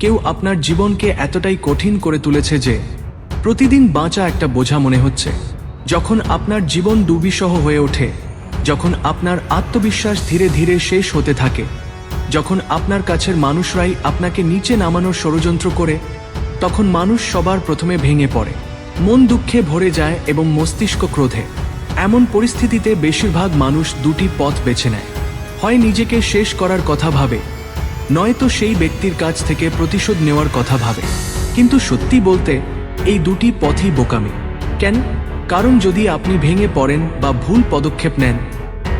কেউ আপনার জীবনকে এতটাই কঠিন করে তুলেছে যে প্রতিদিন বাঁচা একটা বোঝা মনে হচ্ছে। যখন আপনার জীবন দুবিসহ হয়ে ওঠে, যখন আপনার আত্মবিশ্বাস ধীরে ধীরে শেষ হতে থাকে, যখন আপনার কাছের মানুষরাই আপনাকে নিচে নামানোর ষড়যন্ত্র করে, তখন মানুষ সবার প্রথমে ভেঙে পড়ে। মন দুঃখে ভরে যায় এবং মস্তিষ্ক ক্রোধে। এমন পরিস্থিতিতে বেশিরভাগ মানুষ দুটি পথ বেছে নেয়। হয় নিজেকে শেষ করার কথা ভাবে নয়তো সেই ব্যক্তির কাছ থেকে প্রতিশোধ নেওয়ার কথা ভাবে। কিন্তু সত্যি বলতে, এই দুটি পথই বোকামি। কেন? কারণ যদি আপনি ভেঙে পড়েন বা ভুল পদক্ষেপ নেন,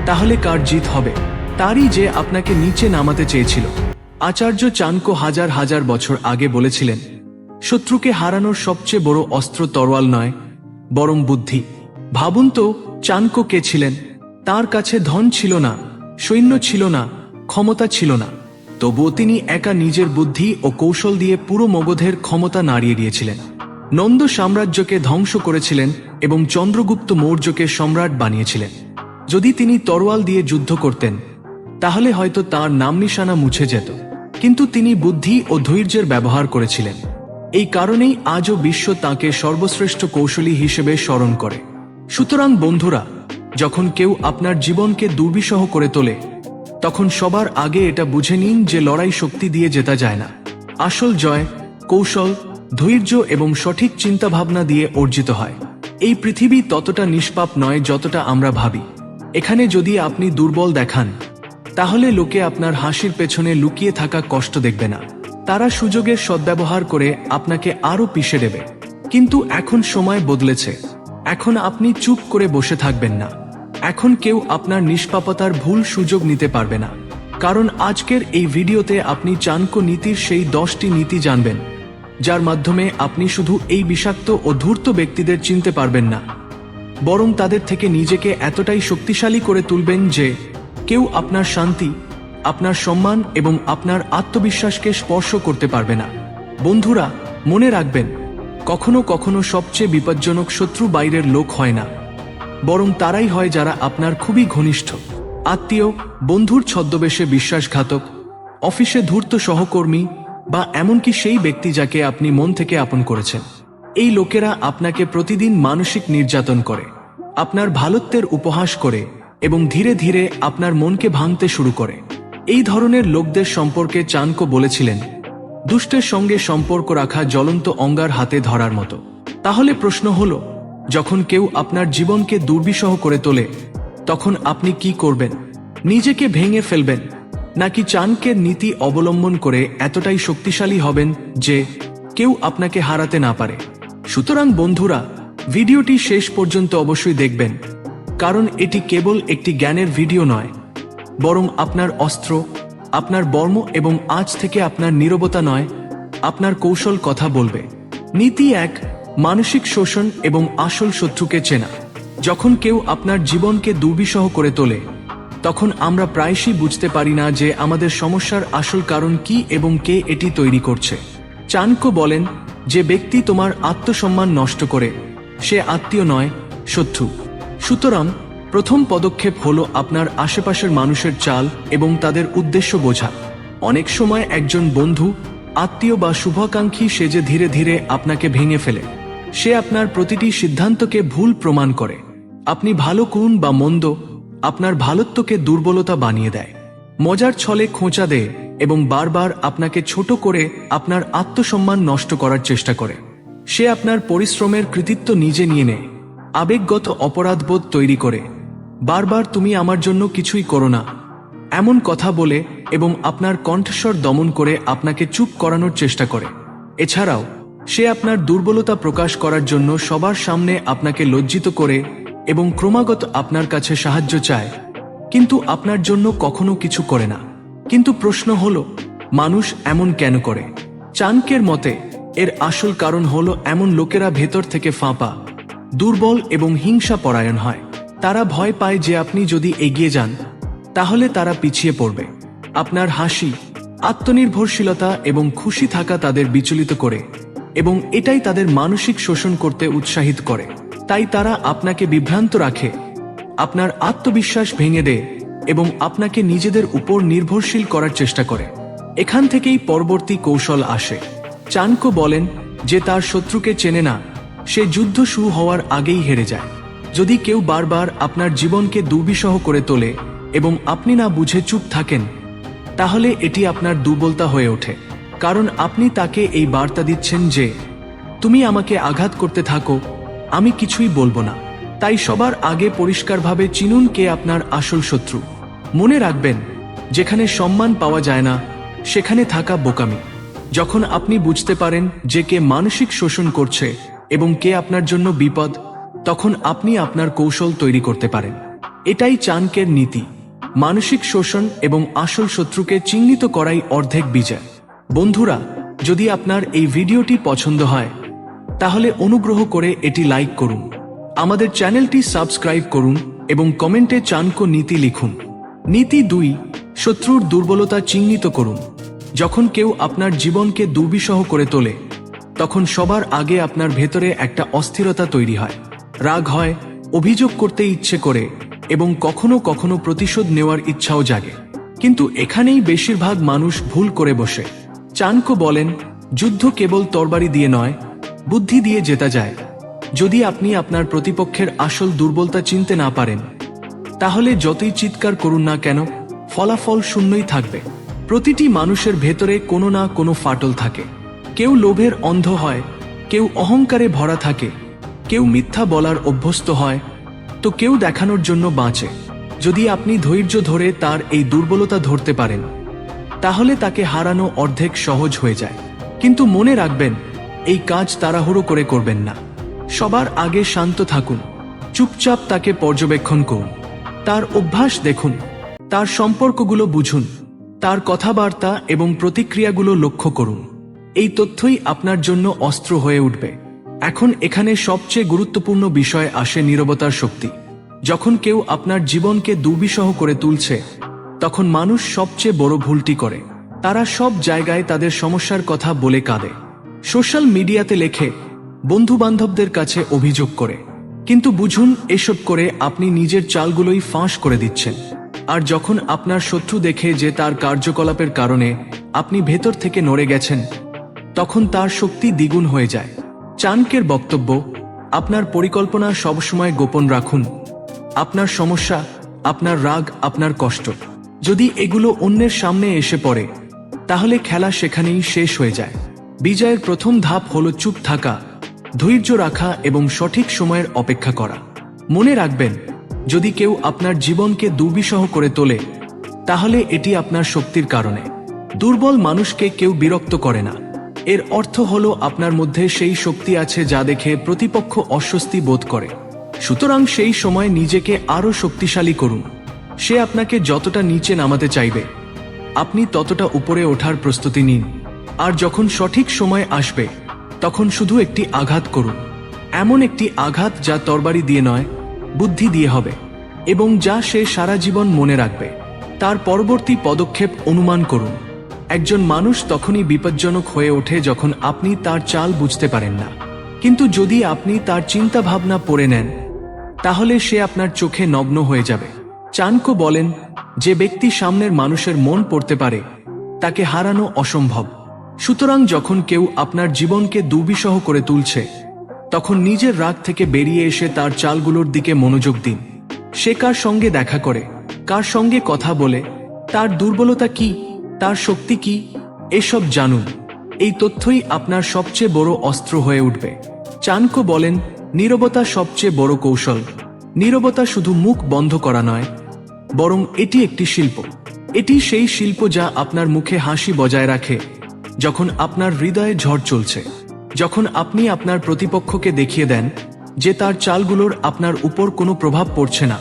তাহলে কার জিত হবে? তারই যে আপনাকে নিচে নামাতে চেয়েছিল। আচার্য চানকো হাজার হাজার বছর আগে বলেছিলেন, শত্রুকে হারানোর সবচেয়ে বড় অস্ত্র তরোয়াল নয়, বরং বুদ্ধি। ভাবুন তো, চানকো কে ছিলেন? তার কাছে ধন ছিল না, সৈন্য ছিল না, ক্ষমতা ছিল না। তবুও তিনি একা নিজের বুদ্ধি ও কৌশল দিয়ে পুরো মগধের ক্ষমতা নাড়িয়ে দিয়েছিলেন। নন্দ সাম্রাজ্যকে ধ্বংস করেছিলেন এবং চন্দ্রগুপ্ত মৌর্যকে সম্রাট বানিয়েছিলেন। যদি তিনি তরোয়াল দিয়ে যুদ্ধ করতেন, তাহলে হয়তো তার নাম নিশানা মুছে যেত। কিন্তু তিনি বুদ্ধি ও ধৈর্যের ব্যবহার করেছিলেন। এই কারণেই আজও বিশ্ব তাকে সর্বশ্রেষ্ঠ কৌশলী হিসেবে স্মরণ করে। সুতরাং বন্ধুরা, যখন কেউ আপনার জীবনকে দুর্বিষহ করে তোলে তখন সবার আগে এটা বুঝে নিন যে লড়াই শক্তি দিয়ে জেতা যায় না। আসল জয়, কৌশল, ধৈর্য এবং সঠিক চিন্তাভাবনা দিয়ে অর্জিত হয়। এই পৃথিবী ততটা নিষ্পাপ নয় যতটা আমরা ভাবি। এখানে যদি আপনি দুর্বল দেখান, তাহলে লোকে আপনার হাসির পেছনে লুকিয়ে থাকা কষ্ট দেখবে না। তারা সুযোগের সদ্ব্যবহার করে আপনাকে আরও পিষে দেবে। কিন্তু এখন সময় বদলেছে। এখন আপনি চুপ করে বসে থাকবেন না। এখন কেউ আপনার নিষ্পাপতার ভুল সুযোগ নিতে পারবে না। কারণ আজকের এই ভিডিওতে আপনি চাণক্য নীতির সেই দশটি নীতি জানবেন, যার মাধ্যমে আপনি শুধু এই বিষাক্ত ও ধূর্ত ব্যক্তিদের চিনতে পারবেন না, বরং তাদের থেকে নিজেকে এতটাই শক্তিশালী করে তুলবেন যে কেউ আপনার শান্তি, আপনার সম্মান এবং আপনার আত্মবিশ্বাসকে স্পর্শ করতে পারবে না। বন্ধুরা, মনে রাখবেন, কখনো কখনো সবচেয়ে বিপজ্জনক শত্রু বাইরের লোক হয় না। বরং তারাই হয় যারা আপনার খুবই ঘনিষ্ঠ, আত্মীয়, বন্ধুর ছদ্মবেশে বিশ্বাসঘাতক, অফিসে ধূর্ত সহকর্মী বা এমনকি সেই ব্যক্তি যাকে আপনি মন থেকে আপন করেছেন। এই লোকেরা আপনাকে প্রতিদিন মানসিক নির্যাতন করে, আপনার ভালত্বের উপহাস করে এবং ধীরে ধীরে আপনার মনকে ভাঙতে শুরু করে। এই ধরনের লোকদের সম্পর্কে চানকো বলেছিলেন, দুষ্টের সঙ্গে সম্পর্ক রাখা জ্বলন্ত অঙ্গার হাতে ধরার মতো। তাহলে প্রশ্ন হলো যখন কেউ আপনার জীবনকে দুর্বিষহ করে তোলে, তখন আপনি কি করবেন? নিজেকে ভেঙে ফেলবেন? নাকি চাণক্যের নীতি অবলম্বন করে এতটাই শক্তিশালী হবেন যে কেউ আপনাকে হারাতে না পারে? সুতরাং বন্ধুরা, ভিডিওটি শেষ পর্যন্ত অবশ্যই দেখবেন। কারণ এটি কেবল একটি জ্ঞানের ভিডিও নয়, বরং আপনার অস্ত্র, আপনার বর্ম এবং আজ থেকে আপনার নীরবতা নয়, আপনার কৌশল কথা বলবে। নীতি এক মানসিক শোষণ এবং আসল শত্রুকে চেনা। যখন কেউ আপনার জীবনকে দুর্বিষহ করে তোলে, তখন আমরা প্রায়শই বুঝতে পারি না যে আমাদের সমস্যার আসল কারণ কি এবং কে এটি তৈরি করছে। চাণক্য বলেন, যে ব্যক্তি তোমার আত্মসম্মান নষ্ট করে, সে আত্মীয় নয়, শত্রু। সুতরাং, প্রথম পদক্ষেপ হলো আপনার আশেপাশের মানুষের চাল এবং তাদের উদ্দেশ্য বোঝা। অনেক সময় একজন বন্ধু, আত্মীয় বা শুভাকাঙ্ক্ষী সেজে ধীরে ধীরে আপনাকে ভেঙে ফেলে। সে আপনার প্রতিটি সিদ্ধান্তকে ভুল প্রমাণ করে। আপনি ভালো কোন বা মন্দ, আপনার ভালোত্বকে দুর্বলতা বানিয়ে দেয়। মজার ছলে খোঁচা দেয় এবং বারবার আপনাকে ছোট করে আপনার আত্মসম্মান নষ্ট করার চেষ্টা করে। সে আপনার পরিশ্রমের কৃতিত্ব নিজে নিয়ে নেয়। আবেগগত অপরাধবোধ তৈরি করে। বারবার তুমি আমার জন্য কিছুই করো না। এমন কথা বলে এবং আপনার কণ্ঠস্বর দমন করে আপনাকে চুপ করানোর চেষ্টা করে। এছাড়াও সে আপনার দুর্বলতা প্রকাশ করার জন্য সবার সামনে আপনাকে লজ্জিত করে এবং ক্রমাগত আপনার কাছে সাহায্য চায়। কিন্তু আপনার জন্য কখনো কিছু করে না। কিন্তু প্রশ্ন হল, মানুষ এমন কেন করে? চাণক্যের মতে, এর আসল কারণ হলো এমন লোকেরা ভেতর থেকে ফাঁপা, দুর্বল এবং হিংসা পরায়ণ হয়। তারা ভয় পায় যে আপনি যদি এগিয়ে যান, তাহলে তারা পিছিয়ে পড়বে। আপনার হাসি, আত্মনির্ভরশীলতা এবং খুশি থাকা তাদের বিচলিত করে। এবং এটাই তাদের মানসিক শোষণ করতে উৎসাহিত করে। তাই তারা আপনাকে বিভ্রান্ত রাখে, আপনার আত্মবিশ্বাস ভেঙে দেয় এবং আপনাকে নিজেদের উপর নির্ভরশীল করার চেষ্টা করে। এখান থেকেই পরবর্তী কৌশল আসে। চাণক্য বলেন যে তার শত্রুকে চেনে না, সে যুদ্ধ শুরু হওয়ার আগেই হেরে যায়। যদি কেউ বারবার আপনার জীবনকে দুর্বিষহ করে তোলে এবং আপনি না বুঝে চুপ থাকেন, তাহলে এটি আপনার দুর্বলতা হয়ে ওঠে। কারণ আপনি তাকে এই বার্তা দিচ্ছেন যে, তুমি আমাকে আঘাত করতে থাকো, আমি কিছুই বলব না। তাই সবার আগে পরিষ্কারভাবে চিনুন কে আপনার আসল শত্রু। মনে রাখবেন, যেখানে সম্মান পাওয়া যায় না, সেখানে থাকা বোকামি। যখন আপনি বুঝতে পারেন যে কে মানসিক শোষণ করছে এবং কে আপনার জন্য বিপদ, তখন আপনি আপনার কৌশল তৈরি করতে পারেন। এটাই চাণকের নীতি। মানসিক শোষণ এবং আসল শত্রুকে চিহ্নিত করাই অর্ধেক বিজয়। বন্ধুরা, যদি আপনার এই ভিডিওটি পছন্দ হয়, তাহলে অনুগ্রহ করে এটি লাইক করুন। আমাদের চ্যানেলটি সাবস্ক্রাইব করুন এবং কমেন্টে চাণক্য নীতি লিখুন। নীতি দুই, শত্রুর দুর্বলতা চিহ্নিত করুন। যখন কেউ আপনার জীবনকে দুর্বিষহ করে তোলে, তখন সবার আগে আপনার ভেতরে একটা অস্থিরতা তৈরি হয়। রাগ হয়, অভিযোগ করতে ইচ্ছে করে এবং কখনো কখনো প্রতিশোধ নেওয়ার ইচ্ছাও জাগে। কিন্তু এখানেই বেশিরভাগ মানুষ ভুল করে বসে। চাণক্য বলেন, যুদ্ধ কেবল তরবারি দিয়ে নয়, বুদ্ধি দিয়ে জেতা যায়। যদি আপনি আপনার প্রতিপক্ষের আসল দুর্বলতা চিনতে না পারেন, তাহলে যতই চিৎকার করুন না কেন, ফলাফল শূন্যই থাকবে। প্রতিটি মানুষের ভেতরে কোনো না কোনো ফাটল থাকে। কেউ লোভের অন্ধ হয়, কেউ অহংকারে ভরা থাকে, কেউ মিথ্যা বলার অভ্যস্ত হয়, তো কেউ দেখানোর জন্য বাঁচে। যদি আপনি ধৈর্য ধরে তার এই দুর্বলতা ধরতে পারেন তাহলে তাকে হারানো অর্ধেক সহজ হয়ে যায়। কিন্তু মনে রাখবেন, এই কাজ তাড়াহুড়ো করে করবেন না। সবার আগে শান্ত থাকুন, চুপচাপ তাকে পর্যবেক্ষণ করুন। তার অভ্যাস দেখুন, তার সম্পর্কগুলো বুঝুন, তার কথাবার্তা এবং প্রতিক্রিয়াগুলো লক্ষ্য করুন। এই তথ্যই আপনার জন্য অস্ত্র হয়ে উঠবে। এখন এখানে সবচেয়ে গুরুত্বপূর্ণ বিষয় আসে নীরবতার শক্তি। যখন কেউ আপনার জীবনকে দুর্বিষহ করে তুলছে তখন মানুষ সবচেয়ে বড় ভুলটি করে। তারা সব জায়গায় তাদের সমস্যার কথা বলে কাঁদে। সোশ্যাল মিডিয়াতে লেখে বন্ধু বান্ধবদের কাছে অভিযোগ করে। কিন্তু বুঝুন, এসব করে আপনি নিজের চালগুলোই ফাঁস করে দিচ্ছেন। আর যখন আপনার শত্রু দেখে যে তার কার্যকলাপের কারণে আপনি ভেতর থেকে নড়ে গেছেন, তখন তার শক্তি দ্বিগুণ হয়ে যায়। চানকের বক্তব্য, আপনার পরিকল্পনা সবসময় গোপন রাখুন। আপনার সমস্যা, আপনার রাগ, আপনার কষ্ট। যদি এগুলো অন্যের সামনে এসে পড়ে, তাহলে খেলা সেখানেই শেষ হয়ে যায়। বিজয়ের প্রথম ধাপ হল চুপ থাকা, ধৈর্য রাখা এবং সঠিক সময়ের অপেক্ষা করা। মনে রাখবেন, যদি কেউ আপনার জীবনকে দুর্বিষহ করে তোলে, তাহলে এটি আপনার শক্তির কারণে। দুর্বল মানুষকে কেউ বিরক্ত করে না। এর অর্থ হল আপনার মধ্যে সেই শক্তি আছে যা দেখে প্রতিপক্ষ অস্বস্তি বোধ করে। সুতরাং সেই সময় নিজেকে আরও শক্তিশালী করুন। সে আপনাকে যতটা নিচে নামাতে চাইবে, আপনি ততটা উপরে ওঠার প্রস্তুতি নিন। আর যখন সঠিক সময় আসবে, তখন শুধু একটি আঘাত করুন। এমন একটি আঘাত যা তরবারি দিয়ে নয়, বুদ্ধি দিয়ে হবে, এবং যা সে সারা জীবন মনে রাখবে। তার পরবর্তী পদক্ষেপ অনুমান করুন। একজন মানুষ তখনই বিপজ্জনক হয়ে ওঠে যখন আপনি তার চাল বুঝতে পারেন না। কিন্তু যদি আপনি তার চিন্তা ভাবনা পড়ে নেন, তাহলে সে আপনার চোখে নগ্ন হয়ে যাবে। চাণক্য বলেন, যে ব্যক্তি সামনের মানুষের মন পড়তে পারে, তাকে হারানো অসম্ভব। সুতরাং যখন কেউ আপনার জীবনকে দুর্বিষহ করে তুলছে, তখন নিজের রাগ থেকে বেরিয়ে এসে তার চালগুলোর দিকে মনোযোগ দিন। সে কার সঙ্গে দেখা করে, কার সঙ্গে কথা বলে, তার দুর্বলতা কি, তার শক্তি কি, এসব জানুন। এই তথ্যই আপনার সবচেয়ে বড় অস্ত্র হয়ে উঠবে। চানকো বলেন, নীরবতা সবচেয়ে বড় কৌশল। নীরবতা শুধু মুখ বন্ধ করা নয় বরং এটি একটি শিল্প। এটি সেই শিল্প যা আপনার মুখে হাসি বজায় রাখে, যখন আপনার হৃদয়ে ঝড় চলছে, যখন আপনি আপনার প্রতিপক্ষকে দেখিয়ে দেন যে তার চালগুলোর আপনার উপর কোনো প্রভাব পড়ছে না,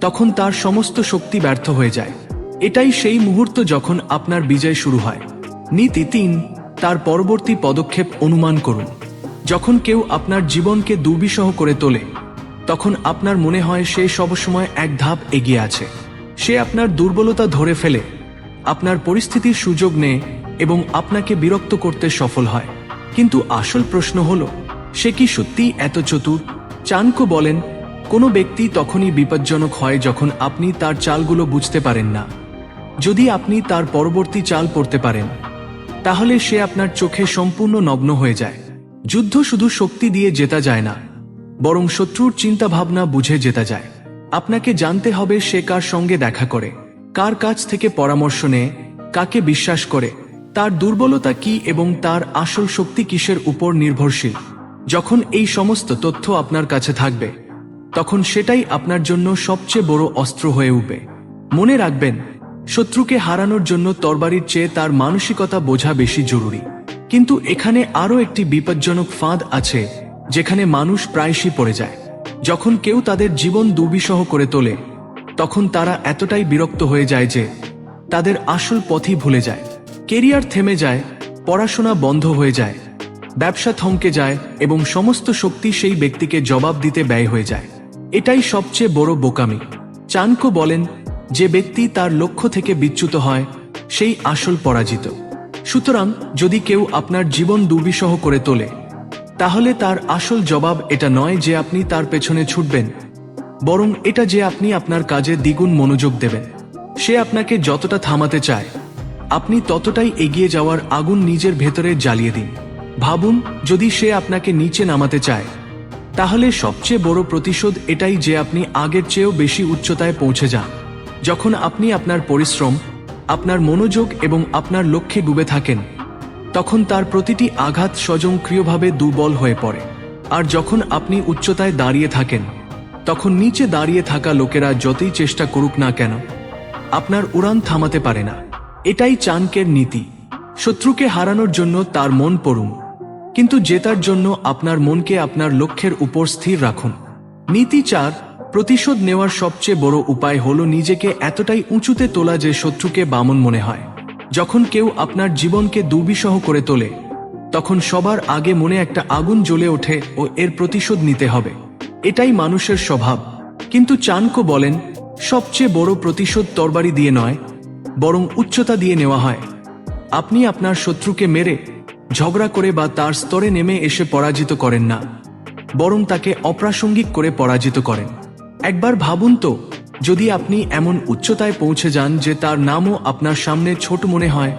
তখন তার সমস্ত শক্তি ব্যর্থ হয়ে যায়। এটাই সেই মুহূর্ত যখন আপনার বিজয় শুরু হয়। নীতি তিন, তার পরবর্তী পদক্ষেপ অনুমান করুন। যখন কেউ আপনার জীবনকে দুর্বিষহ করে তোলে তখন আপনার মনে হয় সে সবসময় এক ধাপ এগিয়ে আছে। সে আপনার দুর্বলতা ধরে ফেলে, আপনার পরিস্থিতির সুযোগ নেয় এবং আপনাকে বিরক্ত করতে সফল হয়। কিন্তু আসল প্রশ্ন হল, সে কি সত্যি এত চতুর? চাণক্য বলেন, কোনো ব্যক্তি তখনই বিপজ্জনক হয় যখন আপনি তার চালগুলো বুঝতে পারেন না। যদি আপনি তার পরবর্তী চাল পড়তে পারেন, তাহলে সে আপনার চোখে সম্পূর্ণ নগ্ন হয়ে যায়। যুদ্ধ শুধু শক্তি দিয়ে জেতা যায় না বরং শত্রুর চিন্তাভাবনা বুঝে জেতা যায়। আপনাকে জানতে হবে সে কার সঙ্গে দেখা করে, কার কাছ থেকে পরামর্শ নেয়, কাকে বিশ্বাস করে, তার দুর্বলতা কি এবং তার আসল শক্তি কিসের উপর নির্ভরশীল। যখন এই সমস্ত তথ্য আপনার কাছে থাকবে, তখন সেটাই আপনার জন্য সবচেয়ে বড় অস্ত্র হয়ে উঠবে। মনে রাখবেন, শত্রুকে হারানোর জন্য তরবারির চেয়ে তার মানসিকতা বোঝা বেশি জরুরি। কিন্তু এখানে আরও একটি বিপজ্জনক ফাঁদ আছে যেখানে মানুষ প্রায়শই পড়ে যায়। যখন কেউ তাদের জীবন দুর্বিষহ করে তোলে, তখন তারা এতটাই বিরক্ত হয়ে যায় যে তাদের আসল পথই ভুলে যায়। কেরিয়ার থেমে যায়, পড়াশোনা বন্ধ হয়ে যায়, ব্যবসা থমকে যায় এবং সমস্ত শক্তি সেই ব্যক্তিকে জবাব দিতে ব্যয় হয়ে যায়। এটাই সবচেয়ে বড় বোকামি। চানকো বলেন, যে ব্যক্তি তার লক্ষ্য থেকে বিচ্যুত হয়, সেই আসল পরাজিত। সুতরাং যদি কেউ আপনার জীবন দুর্বিষহ করে তোলে তাহলে তার আসল জবাব এটা নয় যে আপনি তার পেছনে ছুটবেন, বরং এটা যে আপনি আপনার কাজে দ্বিগুণ মনোযোগ দেবেন। সে আপনাকে যতটা থামাতে চায়, আপনি ততটাই এগিয়ে যাওয়ার আগুন নিজের ভেতরে জ্বালিয়ে দিন। ভাবুন, যদি সে আপনাকে নিচে নামাতে চায়, তাহলে সবচেয়ে বড় প্রতিশোধ এটাই যে আপনি আগের চেয়েও বেশি উচ্চতায় পৌঁছে যান। যখন আপনি আপনার পরিশ্রম, আপনার মনোযোগ এবং আপনার লক্ষ্যে ডুবে থাকেন তখন তার প্রতিটি আঘাত স্বয়ংক্রিয়ভাবে দুর্বল হয়ে পড়ে। আর যখন আপনি উচ্চতায় দাঁড়িয়ে থাকেন, তখন নিচে দাঁড়িয়ে থাকা লোকেরা যতই চেষ্টা করুক না কেন, আপনার উড়ান থামাতে পারে না। এটাই চানকের নীতি। শত্রুকে হারানোর জন্য তার মন পড়ুন। কিন্তু জেতার জন্য আপনার মনকে আপনার লক্ষ্যের উপর স্থির রাখুন। নীতি চার, প্রতিশোধ নেওয়ার সবচেয়ে বড় উপায় হল নিজেকে এতটাই উঁচুতে তোলা যে শত্রুকে বামন মনে হয়। যখন কেউ আপনার জীবনকে দুর্বিষহ করে তোলে, তখন সবার আগে মনে একটা আগুন জ্বলে ওঠে ও এর প্রতিশোধ নিতে হবে। এটাই মানুষের স্বভাব। কিন্তু চানকো বলেন, সবচেয়ে বড় প্রতিশোধ তরবারি দিয়ে নয়, বরং উচ্চতা দিয়ে নেওয়া হয়। আপনি আপনার শত্রুকে মেরে, ঝগড়া করে বা তার স্তরে নেমে এসে পরাজিত করেন না, বরং তাকে অপ্রাসঙ্গিক করে পরাজিত করেন। একবার ভাবুন তো যদি আপনি এমন উচ্চতায় পৌঁছে যান যে তার নামও আপনার সামনে ছোট মনে হয়,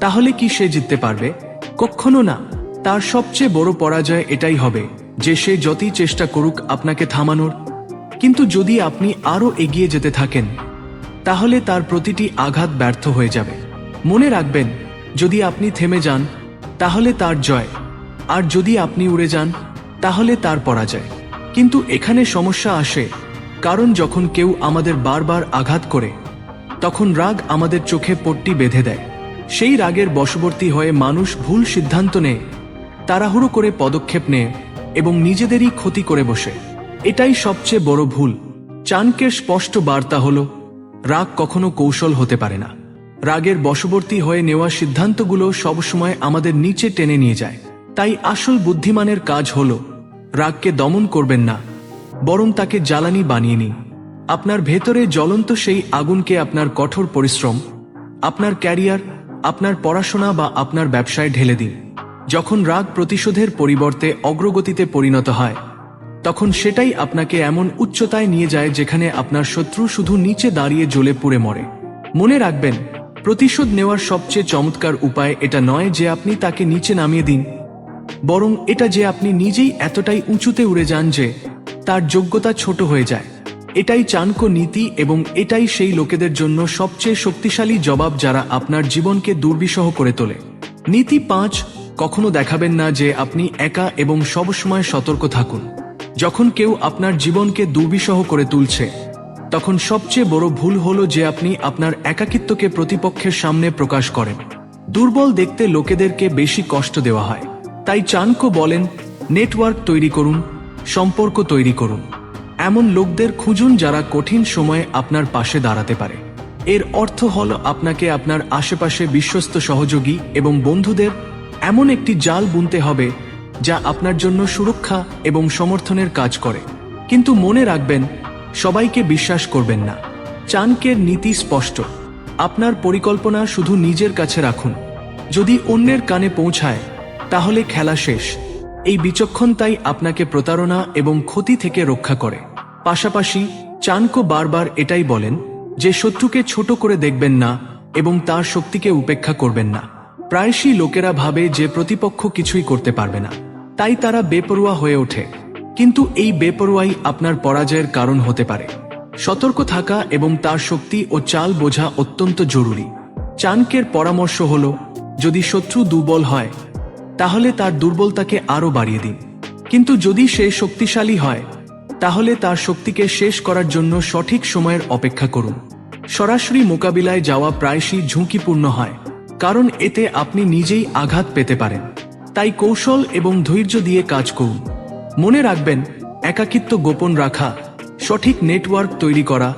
তাহলে কি সে জিততে পারবে? কখনো না। তার সবচেয়ে বড় পরাজয় এটাই হবে যে সে যতই চেষ্টা করুক আপনাকে থামানোর। কিন্তু যদি আপনি আরও এগিয়ে যেতে থাকেন, তাহলে তার প্রতিটি আঘাত ব্যর্থ হয়ে যাবে। মনে রাখবেন, যদি আপনি থেমে যান, তাহলে তার জয়। আর যদি আপনি উড়ে যান, তাহলে তার পরাজয়। কিন্তু এখানে সমস্যা আসে কারণ যখন কেউ আমাদের বারবার আঘাত করে, তখন রাগ আমাদের চোখে পট্টি বেঁধে দেয়। সেই রাগের বশবর্তী হয়ে মানুষ ভুল সিদ্ধান্ত নেয়, তাড়াহুড়ো করে পদক্ষেপ নেয় এবং নিজেদেরই ক্ষতি করে বসে। এটাই সবচেয়ে বড় ভুল। চাণক্যের স্পষ্ট বার্তা হল, রাগ কখনো কৌশল হতে পারে না। রাগের বশবর্তী হয়ে নেওয়া সিদ্ধান্তগুলো সবসময় আমাদের নিচে টেনে নিয়ে যায়। তাই আসল বুদ্ধিমানের কাজ হল, রাগকে দমন করবেন না। বরং তাকে জ্বালানি বানিয়ে নিন। আপনার ভেতরে জ্বলন্ত সেই আগুনকে আপনার কঠোর পরিশ্রম, আপনার ক্যারিয়ার, আপনার পড়াশোনা বা আপনার ব্যবসায় ঢেলে দিন। যখন রাগ প্রতিশোধের পরিবর্তে অগ্রগতিতে পরিণত হয়, তখন সেটাই আপনাকে এমন উচ্চতায় নিয়ে যায় যেখানে আপনার শত্রু শুধু নিচে দাঁড়িয়ে জ্বলে পুড়ে মরে। মনে রাখবেন, প্রতিশোধ নেওয়ার সবচেয়ে চমৎকার উপায় এটা নয় যে আপনি তাকে নিচে নামিয়ে দিন, বরং এটা যে আপনি নিজেই এতটাই উঁচুতে উড়ে যান যে তার যোগ্যতা ছোট হয়ে যায়। এটাই চাণক্য নীতি এবং এটাই সেই লোকেদের জন্য সবচেয়ে শক্তিশালী জবাব যারা আপনার জীবনকে দুর্বিষহ করে তোলে। নীতি পাঁচ, কখনো দেখাবেন না যে আপনি একা এবং সবসময় সতর্ক থাকুন। যখন কেউ আপনার জীবনকে দুর্বিষহ করে তুলছে, তখন সবচেয়ে বড় ভুল হলো যে আপনি আপনার একাকিত্বকে প্রতিপক্ষের সামনে প্রকাশ করেন। দুর্বল দেখতে লোকেদেরকে বেশি কষ্ট দেওয়া হয়। তাই চাণক্য বলেন, নেটওয়ার্ক তৈরি করুন। সম্পর্ক তৈরি করুন। এমন লোকদের খুঁজুন যারা কঠিন সময়ে আপনার পাশে দাঁড়াতে পারে। এর অর্থ হল আপনাকে আপনার আশেপাশে বিশ্বস্ত সহযোগী এবং বন্ধুদের এমন একটি জাল বুনতে হবে যা আপনার জন্য সুরক্ষা এবং সমর্থনের কাজ করে। কিন্তু মনে রাখবেন, সবাইকে বিশ্বাস করবেন না। চানকের নীতি স্পষ্ট। আপনার পরিকল্পনা শুধু নিজের কাছে রাখুন। যদি অন্যের কানে পৌঁছায়, তাহলে খেলা শেষ। এই বিচক্ষণতাই আপনাকে প্রতারণা এবং ক্ষতি থেকে রক্ষা করে। পাশাপাশি চাণক্য বারবার এটাই বলেন যে শত্রুকে ছোট করে দেখবেন না এবং তার শক্তিকে উপেক্ষা করবেন না। প্রায়শই লোকেরা ভাবে যে প্রতিপক্ষ কিছুই করতে পারবে না। তাই তারা বেপরোয়া হয়ে ওঠে। কিন্তু এই বেপরোয়াই আপনার পরাজয়ের কারণ হতে পারে। সতর্ক থাকা এবং তার শক্তি ও চাল বোঝা অত্যন্ত জরুরি। চানকের পরামর্শ হল, যদি শত্রু দুর্বল হয় তাহলে তার দুর্বলতাকে আরও বাড়িয়ে দিন। কিন্তু যদি সে শক্তিশালী হয়, তাহলে তার শক্তিকে শেষ করার জন্য সঠিক সময়ের অপেক্ষা করুন। সরাসরি মোকাবিলায় যাওয়া প্রায়শই ঝুঁকিপূর্ণ হয়, কারণ এতে আপনি নিজেই আঘাত পেতে পারেন। তাই কৌশল এবং ধৈর্য দিয়ে কাজ করুন। মনে রাখবেন, একাকিত্ব গোপন রাখা, সঠিক নেটওয়ার্ক তৈরি করা,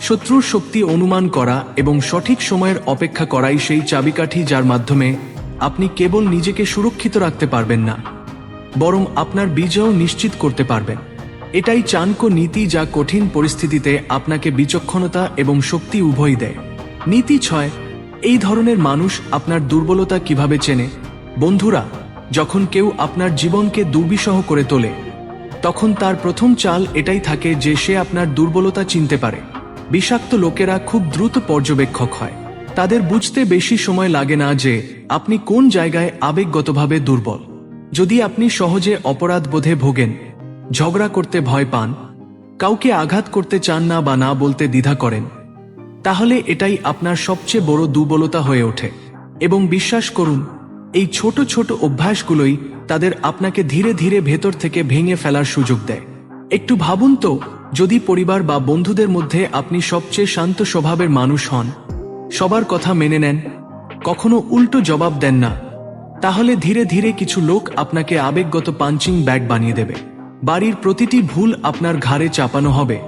শত্রুর শক্তি অনুমান করা এবং সঠিক সময়ের অপেক্ষা করাই সেই চাবিকাঠি যার মাধ্যমে আপনি কেবল নিজেকে সুরক্ষিত রাখতে পারবেন না, বরং আপনার বিজয় নিশ্চিত করতে পারবেন। এটাই চাণক্য নীতি যা কঠিন পরিস্থিতিতে আপনাকে বিচক্ষণতা এবং শক্তি উভয় দেয়। নীতি ছয়, এই ধরনের মানুষ আপনার দুর্বলতা কীভাবে চেনে? বন্ধুরা, যখন কেউ আপনার জীবনকে দুর্বিষহ করে তোলে, তখন তার প্রথম চাল এটাই থাকে যে সে আপনার দুর্বলতা চিনতে পারে। বিষাক্ত লোকেরা খুব দ্রুত পর্যবেক্ষক হয়। তাদের বুঝতে বেশি সময় লাগে না যে আপনি কোন জায়গায় আবেগগতভাবে দুর্বল। যদি আপনি সহজে অপরাধ বোধে ভোগেন, ঝগড়া করতে ভয় পান, কাউকে আঘাত করতে চান না বা না বলতে দ্বিধা করেন, তাহলে এটাই আপনার সবচেয়ে বড় দুর্বলতা হয়ে ওঠে। এবং বিশ্বাস করুন, এই ছোট ছোট অভ্যাসগুলোই তাদের আপনাকে ধীরে ধীরে ভেতর থেকে ভেঙে ফেলার সুযোগ দেয়। একটু ভাবুন তো, যদি পরিবার বা বন্ধুদের মধ্যে আপনি সবচেয়ে শান্ত স্বভাবের মানুষ হন সবার কথা মেনে নেন, কখনো উল্টো জবাব দেন না, তাহলে ধীরে ধীরে কিছু লোক আপনাকে আবেগগত পাঞ্চিং ব্যাগ বানিয়ে দেবে। বাড়ির প্রতিটি ভুল আপনার ঘাড়ে চাপানো হবে,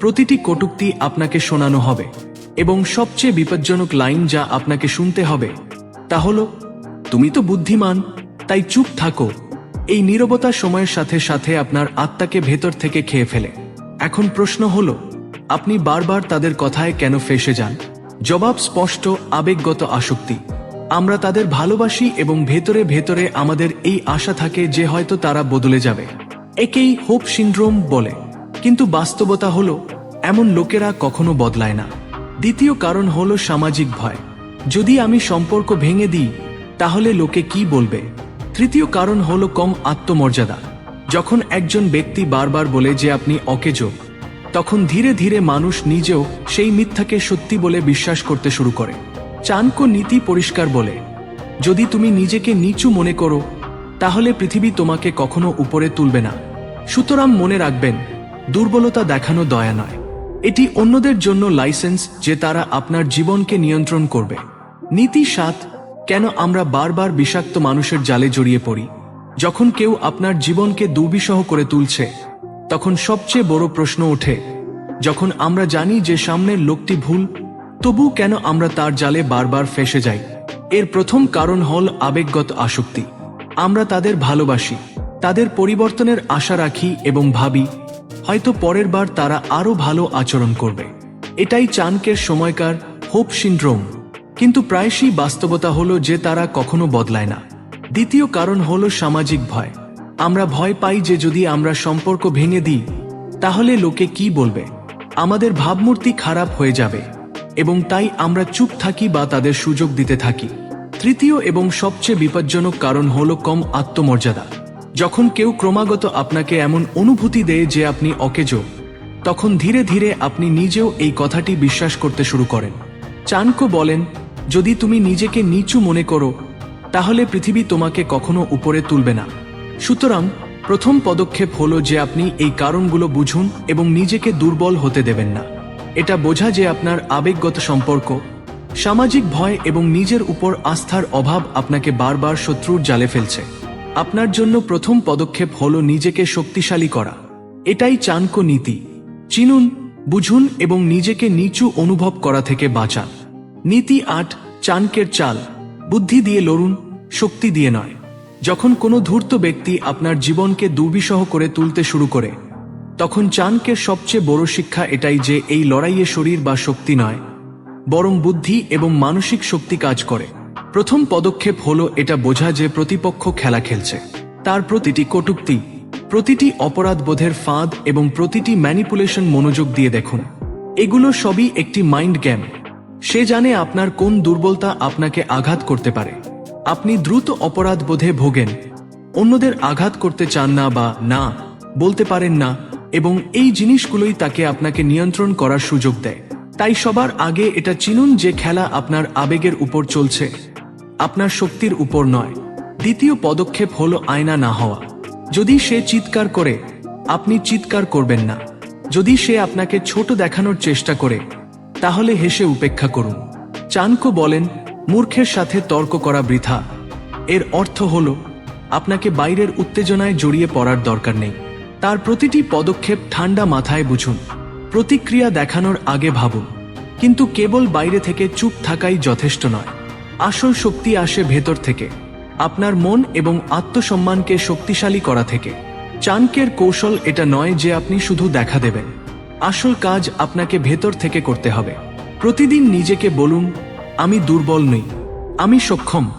প্রতিটি কটুক্তি আপনাকে শোনানো হবে, এবং সবচেয়ে বিপজ্জনক লাইন যা আপনাকে শুনতে হবে, তা হলো, তুমি তো বুদ্ধিমান, তাই চুপ থাকো। এই নীরবতা সময়ের সাথে সাথে আপনার আত্মাকে ভেতর থেকে খেয়ে ফেলে। এখন প্রশ্ন হলো, আপনি বারবার তাদের কথায় কেন ফেসে যান? জবাব স্পষ্ট, আবেগগত আসক্তি। আমরা তাদের ভালোবাসি এবং ভেতরে ভেতরে আমাদের এই আশা থাকে যে হয়তো তারা বদলে যাবে। একেই হোপ সিন্ড্রোম বলে। কিন্তু বাস্তবতা হলো, এমন লোকেরা কখনো বদলায় না। দ্বিতীয় কারণ হলো সামাজিক ভয়। যদি আমি সম্পর্ক ভেঙে দিই, তাহলে লোকে কি বলবে? তৃতীয় কারণ হলো কম আত্মমর্যাদা। যখন একজন ব্যক্তি বারবার বলে যে আপনি অকেজো তখন ধীরে ধীরে মানুষ নিজেও সেই মিথ্যাকে সত্যি বলে বিশ্বাস করতে শুরু করে। চাণক্য নীতি পরিষ্কার বলে, যদি তুমি নিজেকে নিচু মনে করো, তাহলে পৃথিবী তোমাকে কখনো উপরে তুলবে না। সুতরাং মনে রাখবেন, দুর্বলতা দেখানো দয়া নয়। এটি অন্যদের জন্য লাইসেন্স যে তারা আপনার জীবনকে নিয়ন্ত্রণ করবে। নীতি সাত, কেন আমরা বারবার বিষাক্ত মানুষের জালে জড়িয়ে পড়ি? যখন কেউ আপনার জীবনকে দুর্বিষহ করে তুলছে তখন সবচেয়ে বড় প্রশ্ন ওঠে, যখন আমরা জানি যে সামনের লোকটি ভুল তবু কেন আমরা তার জালে বারবার ফেসে যাই? এর প্রথম কারণ হল আবেগগত আসক্তি। আমরা তাদের ভালোবাসি, তাদের পরিবর্তনের আশা রাখি এবং ভাবি, হয়তো পরের বার তারা আরও ভালো আচরণ করবে। এটাই চানকের সময়কার হোপ সিন্ড্রোম। কিন্তু প্রায়শই বাস্তবতা হলো যে তারা কখনো বদলায় না। দ্বিতীয় কারণ হলো সামাজিক ভয়। আমরা ভয় পাই যে যদি আমরা সম্পর্ক ভেঙে দিই, তাহলে লোকে কি বলবে? আমাদের ভাবমূর্তি খারাপ হয়ে যাবে, এবং তাই আমরা চুপ থাকি বা তাদের সুযোগ দিতে থাকি। তৃতীয় এবং সবচেয়ে বিপজ্জনক কারণ হল কম আত্মমর্যাদা। যখন কেউ ক্রমাগত আপনাকে এমন অনুভূতি দেয় যে আপনি অকেজো, তখন ধীরে ধীরে আপনি নিজেও এই কথাটি বিশ্বাস করতে শুরু করেন। চাণক্য বলেন, যদি তুমি নিজেকে নিচু মনে করো, তাহলে পৃথিবী তোমাকে কখনো উপরে তুলবে না। সুতরাং প্রথম পদক্ষেপ হলো যে আপনি এই কারণগুলো বুঝুন এবং নিজেকে দুর্বল হতে দেবেন না। এটা বোঝা যে আপনার আবেগগত সম্পর্ক, সামাজিক ভয় এবং নিজের উপর আস্থার অভাব আপনাকে বারবার শত্রুর জালে ফেলছে। আপনার জন্য প্রথম পদক্ষেপ হলো নিজেকে শক্তিশালী করা। এটাই চাণক্য নীতি। চিনুন, বুঝুন এবং নিজেকে নিচু অনুভব করা থেকে বাঁচান। নীতি আট চানকের চাল। বুদ্ধি দিয়ে লড়ুন, শক্তি দিয়ে নয়। যখন কোনো ধূর্ত ব্যক্তি আপনার জীবনকে দুর্বিষহ করে তুলতে শুরু করে, তখন চাণকের সবচেয়ে বড় শিক্ষা এটাই যে এই লড়াইয়ে শরীর বা শক্তি নয়, বরং বুদ্ধি এবং মানসিক শক্তি কাজ করে। প্রথম পদক্ষেপ হলো এটা বোঝা যে প্রতিপক্ষ খেলা খেলছে। তার প্রতিটি কটুক্তি, প্রতিটি অপরাধবোধের ফাঁদ এবং প্রতিটি ম্যানিপুলেশন মনোযোগ দিয়ে দেখুন। এগুলো সবই একটি মাইন্ড গেম। সে জানে আপনার কোন দুর্বলতা আপনাকে আঘাত করতে পারে। আপনি দ্রুত অপরাধ বোধে ভোগেন। অন্যদের আঘাত করতে চান না বা না, বলতে পারেন না, এবং এই জিনিসগুলোই তাকে আপনাকে নিয়ন্ত্রণ করার সুযোগ দেয়। তাই সবার আগে এটা চিনুন যে খেলা আপনার আবেগের উপর চলছে। আপনার শক্তির উপর নয়। দ্বিতীয় পদক্ষেপ হলো আয়না না হওয়া। যদি সে চিৎকার করে, আপনি চিৎকার করবেন না। যদি সে আপনাকে ছোট দেখানোর চেষ্টা করে, তাহলে হেসে উপেক্ষা করুন। চানকো বলেন মূর্খের সাথে তর্ক করা বৃথা। এর অর্থ হল, আপনাকে বাইরের উত্তেজনায় জড়িয়ে পড়ার দরকার নেই। তার প্রতিটি পদক্ষেপ ঠান্ডা মাথায় বুঝুন। প্রতিক্রিয়া দেখানোর আগে ভাবুন। কিন্তু কেবল বাইরে থেকে চুপ থাকাই যথেষ্ট নয়। আসল শক্তি আসে ভেতর থেকে। আপনার মন এবং আত্মসম্মানকে শক্তিশালী করা থেকে। চাণক্যের কৌশল এটা নয় যে আপনি শুধু দেখা দেবেন। আসল কাজ আপনাকে ভেতর থেকে করতে হবে। প্রতিদিন নিজেকে বলুন আমি দুর্বল নই। আমি সক্ষম।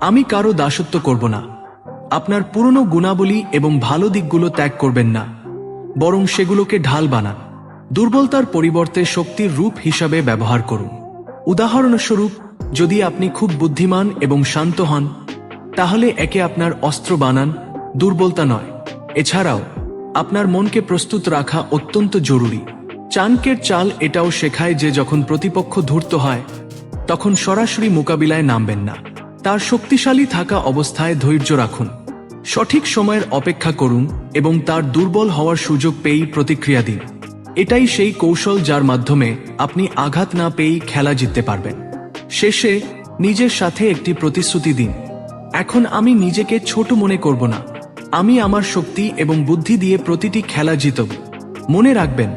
আমি কারও দাসত্ব করব না। আপনার পুরনো গুণাবলী এবং ভালো দিকগুলো ত্যাগ করবেন না। বরং সেগুলোকে ঢাল বানান। দুর্বলতার পরিবর্তে শক্তির রূপ হিসাবে ব্যবহার করুন। উদাহরণস্বরূপ, যদি আপনি খুব বুদ্ধিমান এবং শান্ত হন, তাহলে একে আপনার অস্ত্র বানান, দুর্বলতা নয়। এছাড়াও, আপনার মনকে প্রস্তুত রাখা অত্যন্ত জরুরি। চানকের চাল এটাও শেখায় যে যখন প্রতিপক্ষ ধূর্ত হয় তখন সরাসরি মোকাবিলায় নামবেন না। তার শক্তিশালী থাকা অবস্থায় ধৈর্য রাখুন। সঠিক সময়ের অপেক্ষা করুন এবং তার দুর্বল হওয়ার সুযোগ পেয়েই প্রতিক্রিয়া দিন। এটাই সেই কৌশল যার মাধ্যমে আপনি আঘাত না পেয়েই খেলা জিততে পারবেন। শেষে নিজের সাথে একটি প্রতিশ্রুতি দিন। এখন আমি নিজেকে ছোট মনে করব না। আমি আমার শক্তি এবং বুদ্ধি দিয়ে প্রতিটি খেলা জিতব। মনে রাখবেন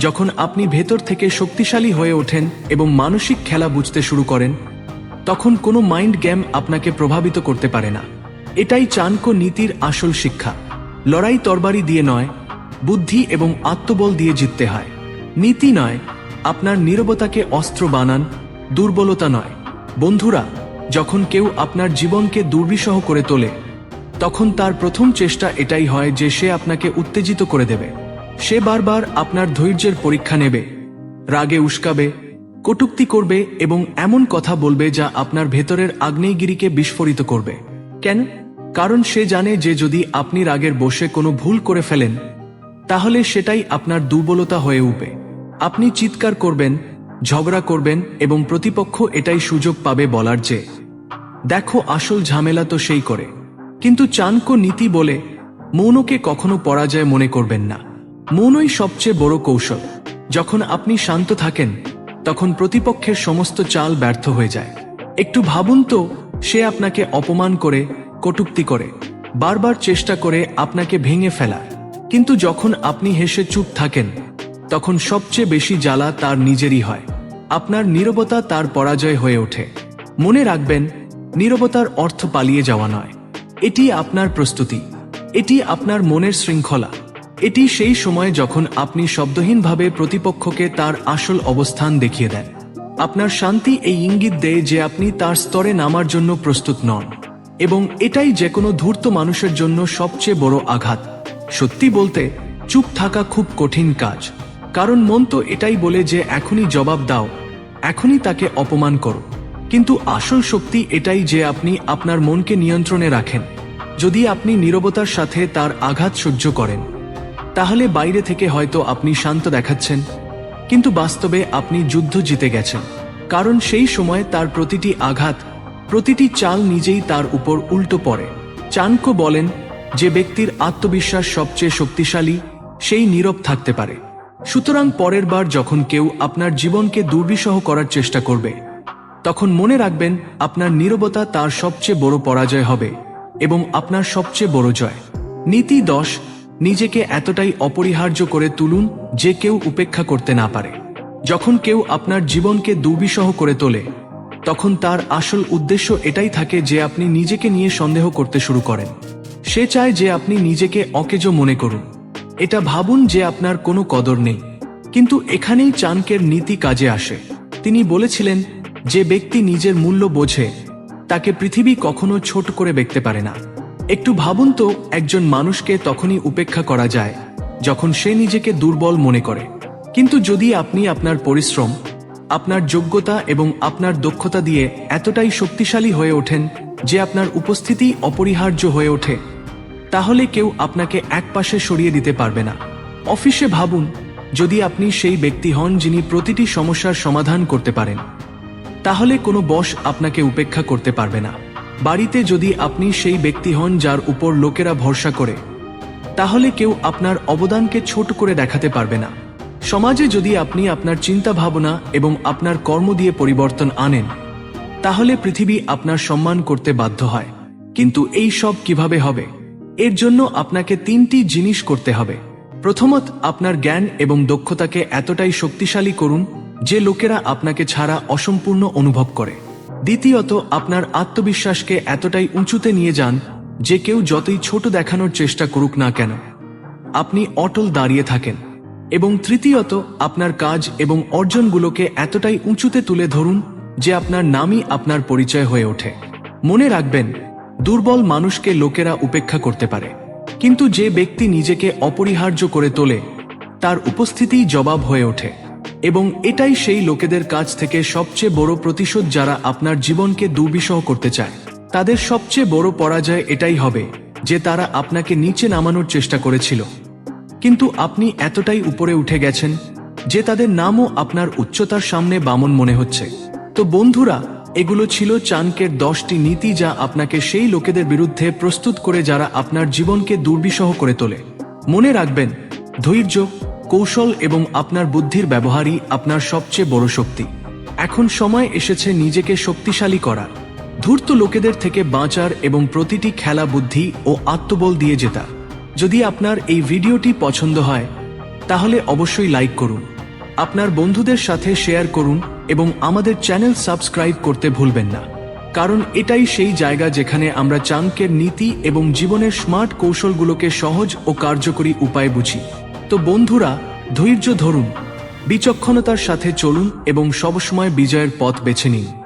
যখন আপনি ভেতর থেকে শক্তিশালী হয়ে ওঠেন এবং মানসিক খেলা বুঝতে শুরু করেন, তখন কোনো মাইন্ড গেম আপনাকে প্রভাবিত করতে পারে না। এটাই চাণক্য নীতির আসল শিক্ষা। লড়াই তরবারি দিয়ে নয়, বুদ্ধি এবং আত্মবল দিয়ে জিততে হয়। নীতি নয়, আপনার নীরবতাকে অস্ত্র বানান, দুর্বলতা নয়। বন্ধুরা, যখন কেউ আপনার জীবনকে দুর্বিষহ করে তোলে, তখন তার প্রথম চেষ্টা এটাই হয় যে সে আপনাকে উত্তেজিত করে দেবে। সে বারবার আপনার ধৈর্যের পরীক্ষা নেবে, রাগে উস্কাবে, কটুক্তি করবে এবং এমন কথা বলবে যা আপনার ভেতরের আগ্নেয়গিরিকে বিস্ফোরিত করবে। কেন? কারণ সে জানে যে যদি আপনি রাগের বসে কোনো ভুল করে ফেলেন, তাহলে সেটাই আপনার দুর্বলতা হয়ে উঠবে। আপনি চিৎকার করবেন, ঝগড়া করবেন এবং প্রতিপক্ষ এটাই সুযোগ পাবে বলার যে, দেখো আসল ঝামেলা তো সেই করে। কিন্তু চাণক্য নীতি বলে মৌনকে কখনো পরাজয় মনে করবেন না। মৌনই সবচেয়ে বড় কৌশল। যখন আপনি শান্ত থাকেন, তখন প্রতিপক্ষের সমস্ত চাল ব্যর্থ হয়ে যায়। একটু ভাবুন তো, সে আপনাকে অপমান করে, কটুক্তি করে, বারবার চেষ্টা করে আপনাকে ভেঙে ফেলা কিন্তু যখন আপনি হেসে চুপ থাকেন, তখন সবচেয়ে বেশি জ্বালা তার নিজেরই হয়। আপনার নীরবতা তার পরাজয় হয়ে ওঠে। মনে রাখবেন, নীরবতার অর্থ পালিয়ে যাওয়া নয়। এটি আপনার প্রস্তুতি। এটি আপনার মনের শৃঙ্খলা। এটি সেই সময় যখন আপনি শব্দহীনভাবে প্রতিপক্ষকে তার আসল অবস্থান দেখিয়ে দেন। আপনার শান্তি এই ইঙ্গিত দেয় যে আপনি তার স্তরে নামার জন্য প্রস্তুত নন, এবং এটাই যে কোনো ধূর্ত মানুষের জন্য সবচেয়ে বড় আঘাত। সত্যি বলতে, চুপ থাকা খুব কঠিন কাজ, কারণ মন তো এটাই বলে যে এখনই জবাব দাও, এখনই তাকে অপমান করো। কিন্তু আসল শক্তি এটাই যে আপনি আপনার মনকে নিয়ন্ত্রণে রাখেন, যদি আপনি নীরবতার সাথে তার আঘাত সহ্য করেন। তাহলে বাইরে থেকে হয়তো আপনি শান্ত দেখাচ্ছেন। কিন্তু বাস্তবে আপনি যুদ্ধ জিতে গেছেন। কারণ সেই সময় তার প্রতিটি আঘাত, প্রতিটি চাল নিজেই তার উপর উল্টো পড়ে। চাণক্য বলেন, যে ব্যক্তির আত্মবিশ্বাস সবচেয়ে শক্তিশালী, সেই নীরব থাকতে পারে। সুতরাং পরের বার যখন কেউ আপনার জীবনকে দুর্বিষহ করার চেষ্টা করবে, তখন মনে রাখবেন আপনার নীরবতা তার সবচেয়ে বড় পরাজয় হবে এবং আপনার সবচেয়ে বড় জয়। নীতি দশ নিজেকে এতটাই অপরিহার্য করে তুলুন যে কেউ উপেক্ষা করতে না পারে। যখন কেউ আপনার জীবনকে দুর্বিষহ করে তোলে, তখন তার আসল উদ্দেশ্য এটাই থাকে যে আপনি নিজেকে নিয়ে সন্দেহ করতে শুরু করেন। সে চায় যে আপনি নিজেকে অকেজো মনে করুন। এটা ভাবুন যে আপনার কোনো কদর নেই। কিন্তু এখানেই চানকের নীতি কাজে আসে। তিনি বলেছিলেন, যে ব্যক্তি নিজের মূল্য বোঝে, তাকে পৃথিবী কখনো ছোট করে দেখতে পারে না। একটু ভাবুন তো, একজন মানুষকে তখনই উপেক্ষা করা যায়, যখন সে নিজেকে দুর্বল মনে করে। কিন্তু যদি আপনি আপনার পরিশ্রম, আপনার যোগ্যতা এবং আপনার দক্ষতা দিয়ে এতটাই শক্তিশালী হয়ে ওঠেন যে আপনার উপস্থিতি অপরিহার্য হয়ে ওঠে, তাহলে কেউ আপনাকে একপাশে সরিয়ে দিতে পারবে না। অফিসে ভাবুন, যদি আপনি সেই ব্যক্তি হন যিনি প্রতিটি সমস্যার সমাধান করতে পারেন, তাহলে কোনো বস আপনাকে উপেক্ষা করতে পারবে না। বাড়িতে যদি আপনি সেই ব্যক্তি হন যার উপর লোকেরা ভরসা করে, তাহলে কেউ আপনার অবদানকে ছোট করে দেখাতে পারবে না। সমাজে যদি আপনি আপনার চিন্তা ভাবনা এবং আপনার কর্ম দিয়ে পরিবর্তন আনেন, তাহলে পৃথিবী আপনার সম্মান করতে বাধ্য হয়। কিন্তু এই সব কীভাবে হবে? এর জন্য আপনাকে তিনটি জিনিস করতে হবে। প্রথমত, আপনার জ্ঞান এবং দক্ষতাকে এতটাই শক্তিশালী করুন যে লোকেরা আপনাকে ছাড়া অসম্পূর্ণ অনুভব করে। দ্বিতীয়ত, আপনার আত্মবিশ্বাসকে এতটাই উঁচুতে নিয়ে যান যে কেউ যতই ছোট দেখানোর চেষ্টা করুক না কেন, আপনি অটল দাঁড়িয়ে থাকেন। এবং তৃতীয়ত, আপনার কাজ এবং অর্জনগুলোকে এতটাই উঁচুতে তুলে ধরুন যে আপনার নামই আপনার পরিচয় হয়ে ওঠে। মনে রাখবেন, দুর্বল মানুষকে লোকেরা উপেক্ষা করতে পারে, কিন্তু যে ব্যক্তি নিজেকে অপরিহার্য করে তোলে, তার উপস্থিতিই জবাব হয়ে ওঠে। এবং এটাই সেই লোকেদের কাছ থেকে সবচেয়ে বড় প্রতিশোধ যারা আপনার জীবনকে দুর্বিষহ করতে চায়। তাদের সবচেয়ে বড় পরাজয় এটাই হবে যে তারা আপনাকে নিচে নামানোর চেষ্টা করেছিল। কিন্তু আপনি এতটাই উপরে উঠে গেছেন যে তাদের নামও আপনার উচ্চতার সামনে বামন মনে হচ্ছে। তো বন্ধুরা, এগুলো ছিল চানকের দশটি নীতি যা আপনাকে সেই লোকেদের বিরুদ্ধে প্রস্তুত করে যারা আপনার জীবনকে দুর্বিষহ করে তোলে। মনে রাখবেন, ধৈর্য কৌশল এবং আপনার বুদ্ধির ব্যবহারই আপনার সবচেয়ে বড় শক্তি। এখন সময় এসেছে নিজেকে শক্তিশালী করার ধূর্ত লোকেদের থেকে বাঁচার এবং প্রতিটি খেলা বুদ্ধি ও আত্মবল দিয়ে জেতা। যদি আপনার এই ভিডিওটি পছন্দ হয়, তাহলে অবশ্যই লাইক করুন। আপনার বন্ধুদের সাথে শেয়ার করুন এবং আমাদের চ্যানেল সাবস্ক্রাইব করতে ভুলবেন না। কারণ এটাই সেই জায়গা যেখানে আমরা চাঙ্কের নীতি এবং জীবনের স্মার্ট কৌশলগুলোকে সহজ ও কার্যকরী উপায় বুঝি। তো বন্ধুরা ধৈর্য ধরুন। বিচক্ষণতার সাথে চলুন এবং সবসময় বিজয়ের পথ বেছে নিন।